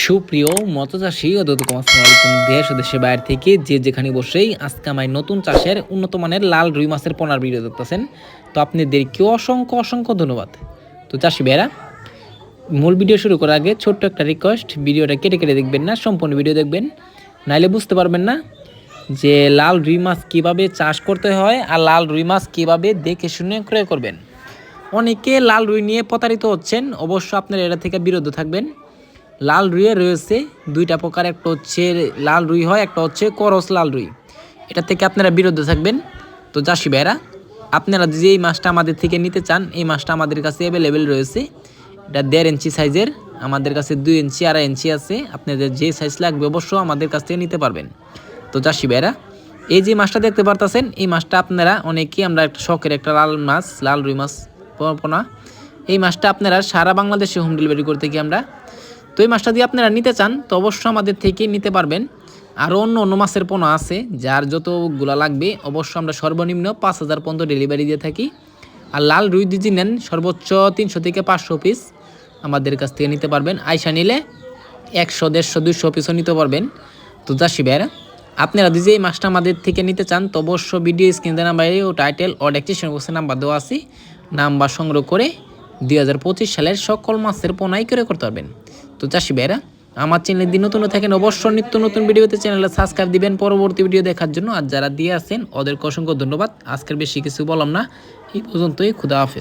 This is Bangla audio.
সুপ্রিয় মতচাষী অদতকম আসসালামু আলাইকুম। দেশ ও দেশের বাইরে থেকে যে যেখানে বসেই আজকে আমার নতুন চাষের উন্নত মানের লাল রুই মাছের পোনার ভিডিও দেখতেছেন, তো আপনাদেরকে অসংখ্য অসংখ্য ধন্যবাদ। তো চাষি ভাইরা মূল ভিডিও শুরু করার আগে ছোট্ট একটা রিকোয়েস্ট ভিডিওটা কেটে কেটে দেখবেন না, সম্পূর্ণ ভিডিও দেখবেন। নাইলে বুঝতে পারবেন না যে লাল রুই মাছ কীভাবে চাষ করতে হয় আর লাল রুই মাছ কীভাবে দেখে শুনে ক্রয় করবেন। অনেকে লাল রুই নিয়ে প্রতারিত হচ্ছেন, অবশ্য আপনারা এটা থেকে বিরত থাকবেন। লাল রুইয়ে রয়েছে, দুইটা প্রকার, একটা হচ্ছে লাল রুই হয়, একটা হচ্ছে করস লাল রুই। এটা থেকে আপনারা বিরত থাকবেন। তো চাষি ভাইরা, আপনারা যে এই মাছটা আমাদের থেকে নিতে চান, এই মাছটা আমাদের কাছে অ্যাভেলেবেল রয়েছে। এটা দেড় ইঞ্চি সাইজের, আমাদের কাছে দুই ইঞ্চি, আড়াই ইঞ্চি আছে। আপনাদের যে সাইজ লাগবে অবশ্য আমাদের কাছ থেকে নিতে পারবেন। তো চাষি ভাইরা, এই যে মাছটা দেখতে পারতেছেন, এই মাছটা আপনারা অনেকেই আমরা একটা শখের একটা লাল মাছ, লাল রুই মাছ পোনা। এই মাছটা আপনারা সারা বাংলাদেশে হোম ডেলিভারি করতে কি আমরা তো এই মাছটা দিয়ে আপনারা নিতে চান, তো অবশ্যই আমাদের থেকে নিতে পারবেন। আরও অন্য অন্য মাছের পোনা আছে, যার যতগুলা লাগবে অবশ্য আমরা সর্বনিম্ন পাঁচ হাজার পর্যন্ত ডেলিভারি দিয়ে থাকি। আর লাল রুই দিজি নেন, সর্বোচ্চ তিনশো থেকে পাঁচশো পিস আমাদের কাছ থেকে নিতে পারবেন। আয়সা নিলে একশো, দেড়শো দুশো পিসও নিতে পারবেন। তো চাষি ভাইরা আপনারা যদি এই মাছটা আমাদের থেকে নিতে চান, তো অবশ্য ভিডিও স্ক্রিনে নাম্বারে ও টাইটেল ও ডেকটিশন বক্সে নাম্বার দেওয়া আছে। নাম্বার সংগ্রহ করে দুই হাজার পঁচিশ সালের সকল মাছের পোনাই করে করতে পারবেন। তো চাষি ভাইরা, আমার চ্যানেলে দিন নতুন থাকেন অবশ্যই নিত্য নতুন ভিডিওতে চ্যানেলে সাবস্ক্রাইব দিবেন। পরবর্তী ভিডিও দেখার জন্য আর যারা দিয়ে আসেন ওদেরকে অসংখ্য ধন্যবাদ। আজকের বেশি কিছু বললাম না। এই পর্যন্তই, খুদা হাফেজ।